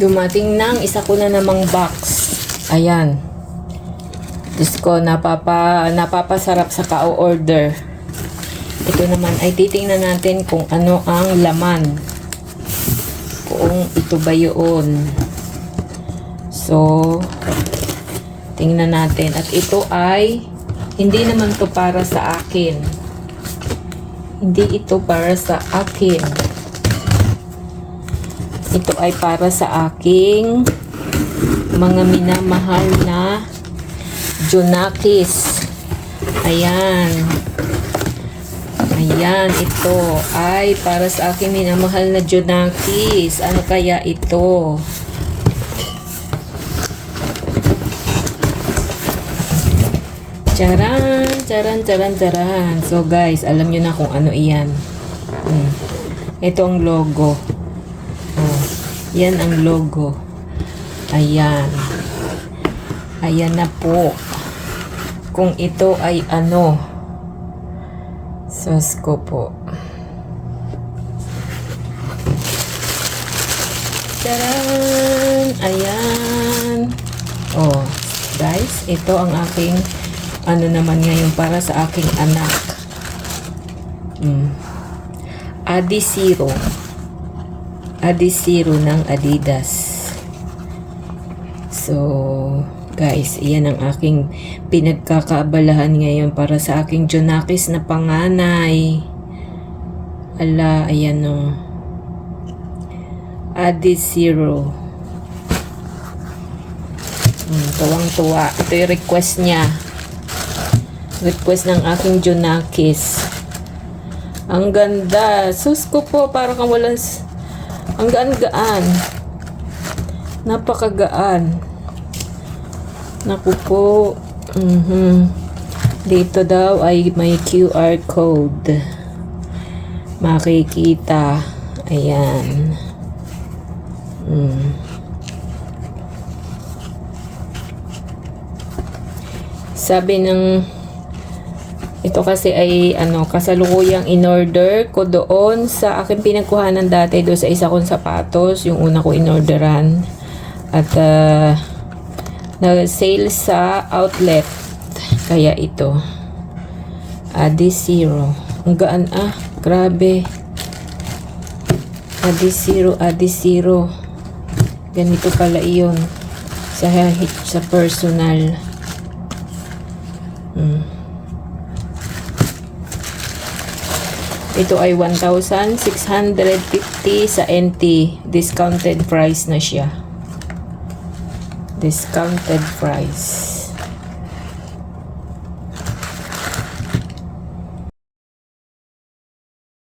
Dumating ng isa ko na namang box. Ayan. Diyos ko, napapa, napapasarap sa ka-order. Ito naman ay titingnan natin kung ano ang laman. Kung ito ba yun. So, tingnan natin. At ito ay, hindi naman to para sa akin. Hindi ito para sa akin. Ito ay para sa aking mga minamahal na Junakis. Ayan. Ayan, ito ay para sa aking minamahal na Junakis. Ano kaya ito? Charan, charan, charan, charan. So guys, alam nyo na kung ano iyan. Hmm. Ito ang logo. Yan ang logo. Ayan. Ayan na po. Kung ito ay ano. Sus ko po. Taran! Ayan. Oh, guys, ito ang aking ano naman ngayon para sa aking anak. Mm. Adi Zero. Adi Zero ng Adidas. So, guys, iyan ang aking pinagkakaabalahan ngayon para sa aking Jonakis na panganay. Ala, ayan o. Adi Zero. Hmm, tuwang-tuwa. Ito yung request niya. Request ng aking Jonakis. Ang ganda. Sus ko po, parang walang... Ang gaan-gaan. Napakagaan. Naku po. Mhm. Dito daw ay may QR code. Makikita. Ayan. Mm. Sabi ng ito kasi ay ano kasalukuyang in-order ko doon sa aking pinagkuhanan dati doon sa isa kong sapatos, yung una ko in-orderan. At uh, nag-sale sa outlet. Kaya ito. Adi Zero. Ang gaan ah. Grabe. Adi Zero, Adi Zero. Ganito pala iyon. Sa, sa personal. Ito ay 1,650 sa NT. Discounted price na siya. Discounted price.